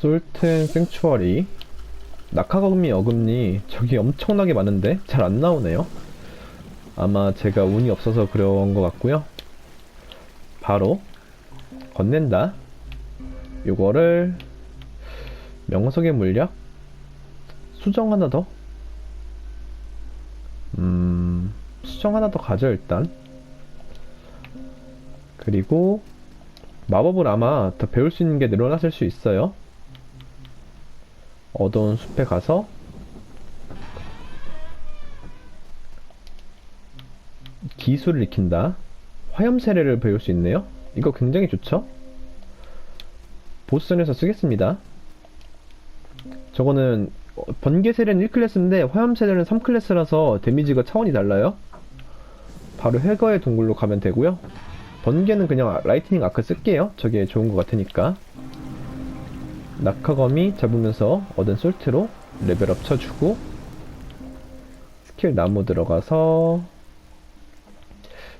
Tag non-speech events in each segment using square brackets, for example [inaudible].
솔튼 생추어리. 낙하거미 어금니. 저기 엄청나게 많은데 잘 안 나오네요. 아마 제가 운이 없어서 그런 것 같고요. 바로 건넨다. 요거를 명석의 물약? 수정 하나 더? 음, 수정 하나 더 가져 일단. 그리고 마법을 아마 더 배울 수 있는 게 늘어났을 수 있어요 어두운 숲에 가서 기술을 익힌다. 화염 세례를 배울 수 있네요. 이거 굉장히 좋죠? 보스전에서 쓰겠습니다. 저거는 어, 번개 세례는 1클래스인데 화염 세례는 3클래스라서 데미지가 차원이 달라요. 바로 해거의 동굴로 가면 되고요. 번개는 그냥 라이트닝 아크 쓸게요. 저게 좋은 것 같으니까 낙하검이 잡으면서 얻은 솔트로 레벨업 쳐주고 스킬 나무 들어가서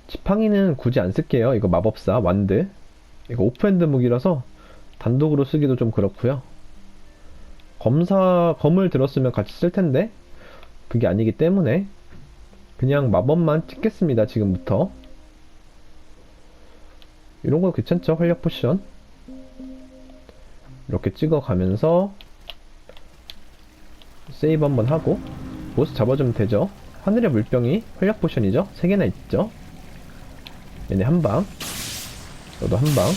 지팡이는 굳이 안 쓸게요. 이거 마법사 완드. 이거 오프핸드 무기라서 단독으로 쓰기도 좀 그렇고요. 검사 검을 들었으면 같이 쓸 텐데 그게 아니기 때문에 그냥 마법만 찍겠습니다 지금부터. 이런 거 괜찮죠? 활력 포션 이렇게 찍어가면서 세이브 한번 하고 보스 잡아주면 되죠? 하늘의 물병이 활력 포션이죠? 3개나 있죠? 얘네 한방. 너도 한방.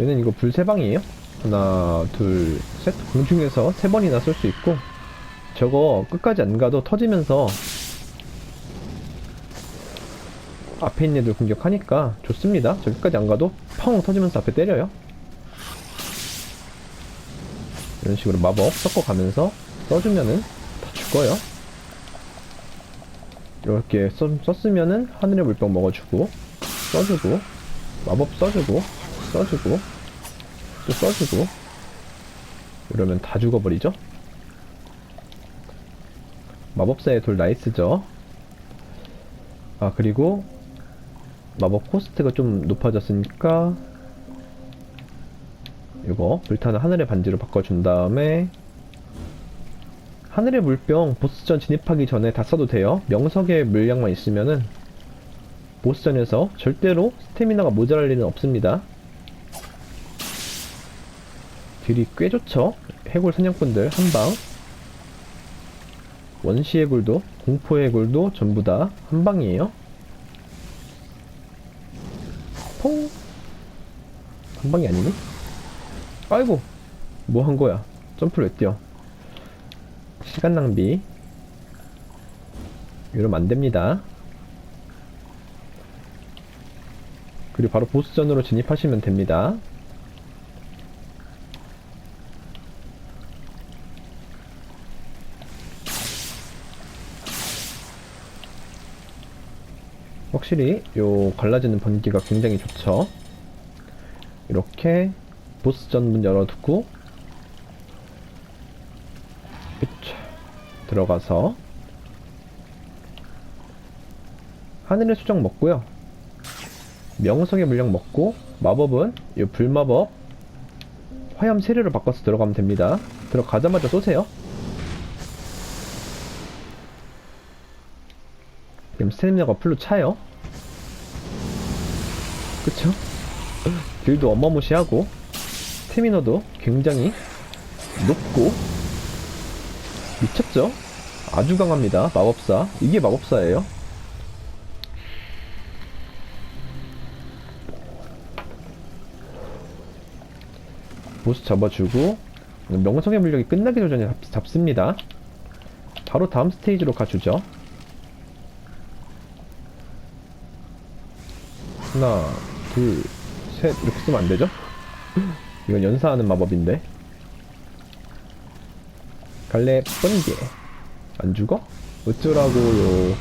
얘는 이거 불 3방이에요? 하나 둘셋. 공중에서 3번이나 쏠 수 있고 저거 끝까지 안 가도 터지면서 앞에 있는 애들 공격하니까 좋습니다. 저기까지 안 가도 펑 터지면서 앞에 때려요. 이런 식으로 마법 섞어가면서 써주면은 다 죽어요. 이렇게 써, 썼으면은 하늘의 물병 먹어주고 써주고 마법 써주고 써주고 또 써주고 이러면 다 죽어버리죠. 마법사의 돌 나이스죠. 아 그리고 마법 코스트가 좀 높아졌으니까 이거 불타는 하늘의 반지로 바꿔준 다음에 하늘의 물병 보스전 진입하기 전에 다 써도 돼요. 명석의 물량만 있으면은 보스전에서 절대로 스태미나가 모자랄 일은 없습니다. 딜이 꽤 좋죠? 해골 사냥꾼들 한방. 원시 해골도 공포 해골도 전부 다 한방이에요 퐁! 한 방이 아니네? 아이고! 뭐 한 거야? 점프를 왜 뛰어? 시간 낭비. 이러면 안 됩니다. 그리고 바로 보스전으로 진입하시면 됩니다. 확실히 요 갈라지는 번개가 굉장히 좋죠. 이렇게 보스 전 문 열어두고 그쵸. 들어가서 하늘의 수정 먹고요. 명성의 물량 먹고 마법은 이 불마법 화염 세례로 바꿔서 들어가면 됩니다. 들어가자마자 쏘세요. 그럼 스태미나가 풀로 차요. 그쵸? 딜도 어마무시하고 스태미너도 굉장히 높고 미쳤죠? 아주 강합니다. 마법사. 이게 마법사예요. 보스 잡아주고 명성의 물력이 끝나기 전에 잡, 잡습니다. 바로 다음 스테이지로 가주죠. 하나, 둘, 셋 이렇게 쓰면 안 되죠? 이건 연사하는 마법인데. 갈래 번개. 안 죽어? 어쩌라고요.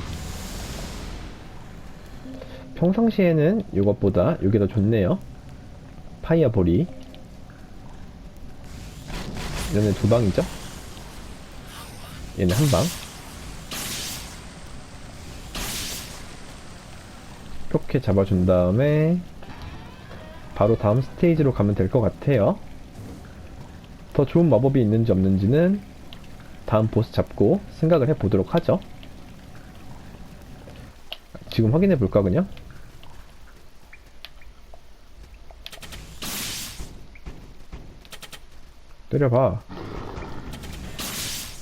평상시에는 이것보다 이게 더 좋네요. 파이어볼이. 얘네 두 방이죠? 얘네 한 방. 이렇게 잡아준 다음에 바로 다음 스테이지로 가면 될 것 같아요. 더 좋은 마법이 있는지 없는지는 다음 보스 잡고 생각을 해보도록 하죠. 지금 확인해 볼까 그냥? 때려봐.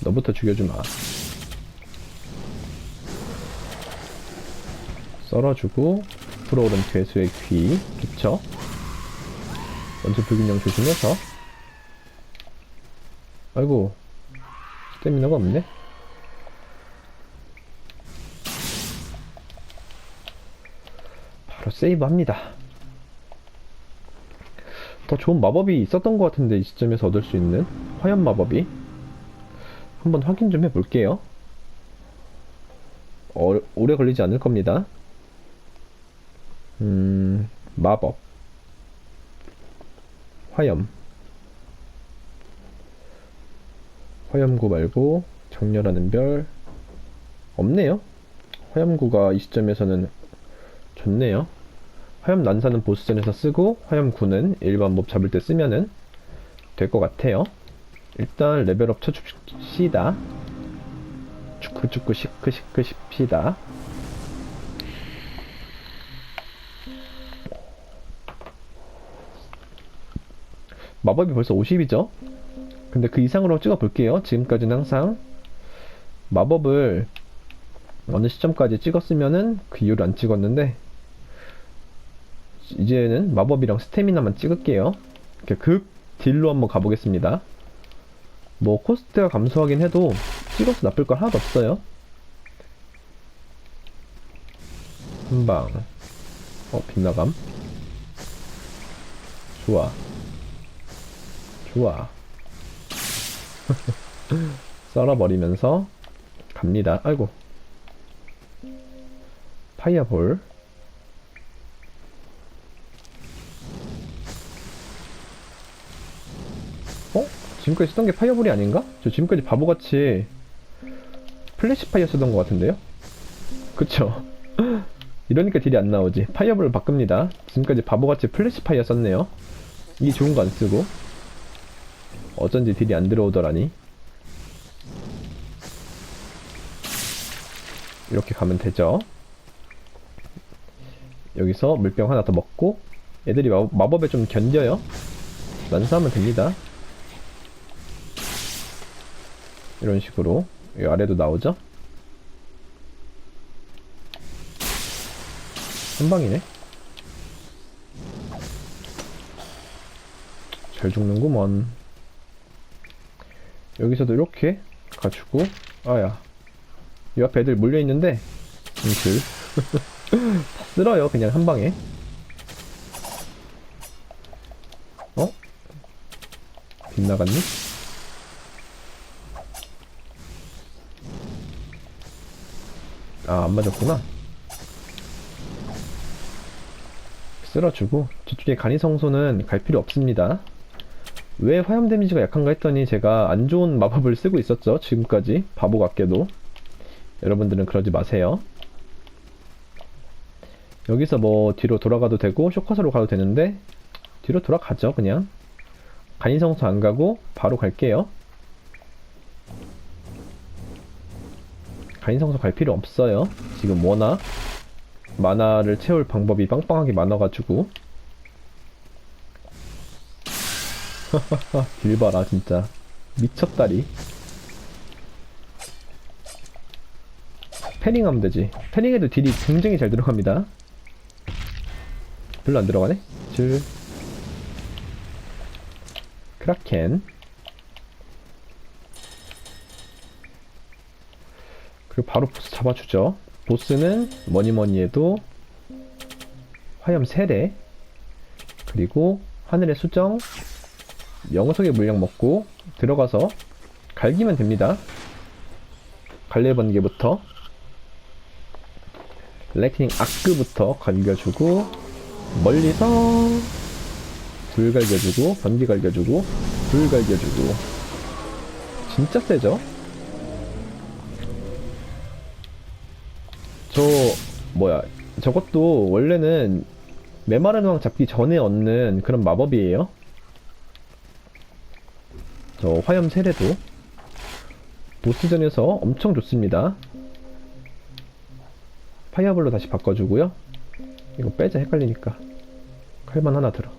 너부터 죽여주마. 썰어주고 불어오른 괴수의 귀 좋죠? 먼저 불균형 조심해서. 아이고 스태미나가 없네. 바로 세이브합니다. 더 좋은 마법이 있었던 것 같은데 이 시점에서 얻을 수 있는 화염 마법이. 한번 확인 좀 해볼게요. 어, 오래 걸리지 않을 겁니다 음, 마법. 화염. 화염구 말고 정렬하는 별 없네요. 화염구가 이 시점에서는 좋네요. 화염 난사는 보스전에서 쓰고 화염구는 일반 몹 잡을 때 쓰면은 될 것 같아요. 일단 레벨업 쳐줍시다. 축구축구 시크시크 십시다. 마법이 벌써 50이죠? 근데 그 이상으로 찍어 볼게요. 지금까지는 항상 마법을 어느 시점까지 찍었으면은 그 이후로 안 찍었는데 이제는 마법이랑 스태미나만 찍을게요. 이렇게 극 딜로 한번 가보겠습니다. 뭐 코스트가 감소하긴 해도 찍어서 나쁠 거 하나도 없어요. 한방 어 빗나감 좋아 좋아. [laughs] 썰어버리면서 갑니다. 아이고. 파이어볼. 어? 지금까지 쓰던 게 파이어볼이 아닌가? 저 지금까지 바보같이 플래시 파이어 쓰던 것 같은데요? 그쵸? [laughs] 이러니까 딜이 안 나오지. 파이어볼을 바꿉니다. 지금까지 바보같이 플래시 파이어 썼네요. 이게 좋은 거 안 쓰고. 어쩐지 딜이 안 들어오더라니. 이렇게 가면 되죠. 여기서 물병 하나 더 먹고 애들이 마, 마법에 좀 견뎌요. 난사하면 됩니다. 이런 식으로 이 아래도 나오죠. 한 방이네. 잘 죽는구먼. 여기서도 이렇게 가지고 아야 이 앞에 애들 몰려있는데 들 [laughs] 다 쓸어요 그냥 한 방에 어? 빗나갔니? 아 안 맞았구나 쓸어주고 저쪽에 간이성소는 갈 필요 없습니다 왜 화염 데미지가 약한가 했더니 제가 안 좋은 마법을 쓰고 있었죠. 지금까지. 바보 같게도. 여러분들은 그러지 마세요. 여기서 뭐 뒤로 돌아가도 되고 쇼커서로 가도 되는데 뒤로 돌아가죠 그냥. 간이성소 안 가고 바로 갈게요. 간이성소 갈 필요 없어요. 지금 워낙 만화를 채울 방법이 빵빵하게 많아가지고 [laughs] 딜 봐라 진짜. 미쳤다리. 패닝하면 되지. 패닝해도 딜이 굉장히 잘 들어갑니다. 별로 안 들어가네? 줄 크라켄. 그리고 바로 보스 잡아주죠. 보스는 뭐니뭐니 해도 화염 세례. 그리고 하늘의 수정 영석의 물량 먹고 들어가서 갈기면 됩니다. 갈래 번개부터 라이트닝 아크부터 갈겨주고 멀리서 불 갈겨주고 번개 갈겨주고 불 갈겨주고 진짜 세죠? 저 뭐야 저것도 원래는 메마른 왕 잡기 전에 얻는 그런 마법이에요. 저 화염 세례도 보스전에서 엄청 좋습니다. 파이어볼로 다시 바꿔주고요. 이거 빼자 헷갈리니까 칼만 하나 들어.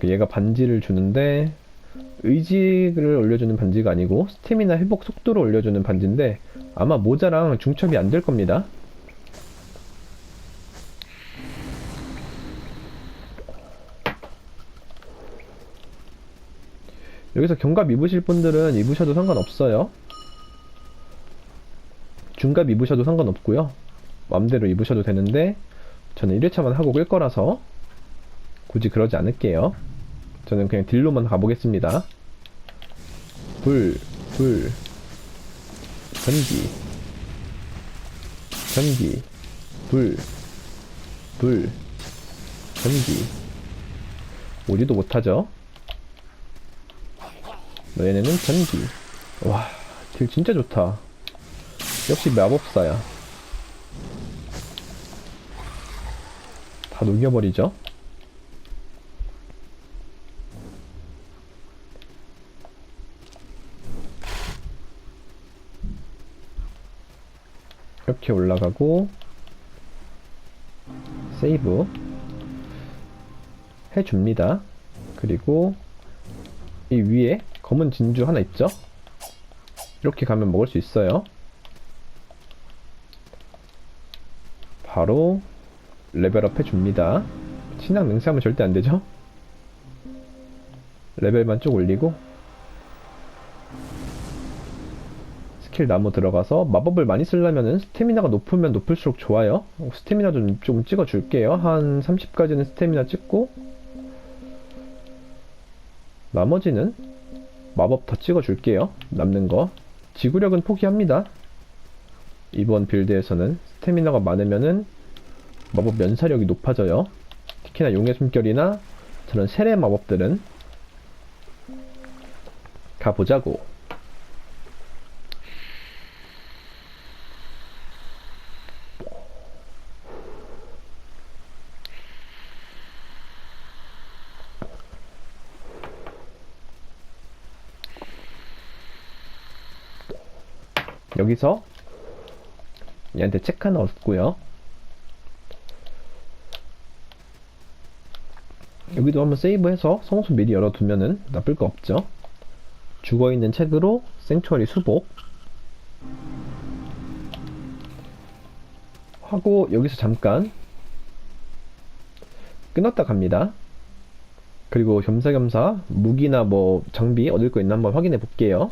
그 얘가 반지를 주는데 의지를 올려주는 반지가 아니고 스태미나 회복 속도를 올려주는 반지인데 아마 모자랑 중첩이 안 될 겁니다. 여기서 경갑 입으실 분들은 입으셔도 상관없어요. 중갑 입으셔도 상관없고요. 맘대로 입으셔도 되는데 저는 1회차만 하고 끌 거라서 굳이 그러지 않을게요. 저는 그냥 딜로만 가보겠습니다. 불, 불, 전기, 전기, 불, 불, 전기. 오지도 못하죠? 너네는 전기. 와, 딜 진짜 좋다. 역시 마법사야. 다 녹여버리죠? 이렇게 올라가고 세이브 해줍니다. 그리고 이 위에 검은 진주 하나 있죠? 이렇게 가면 먹을 수 있어요. 바로 레벨업 해줍니다. 신앙 맹세하면 절대 안 되죠? 레벨만 쭉 올리고 스킬 나무 들어가서 마법을 많이 쓰려면은 스태미나가 높으면 높을수록 좋아요. 스태미나 좀, 좀 찍어줄게요. 한 30까지는 스태미나 찍고 나머지는 마법 더 찍어줄게요. 남는 거. 지구력은 포기합니다. 이번 빌드에서는 스태미나가 많으면은 마법 면사력이 높아져요. 특히나 용의 숨결이나 저런 세례 마법들은 가보자고. 여기서 얘한테 책 하나 얻고요. 여기도 한번 세이브해서 성수 미리 열어두면은 나쁠 거 없죠. 죽어있는 책으로 생추어리 수복 하고 여기서 잠깐 끊었다 갑니다. 그리고 겸사겸사 무기나 뭐 장비 얻을 거 있나 한번 확인해 볼게요.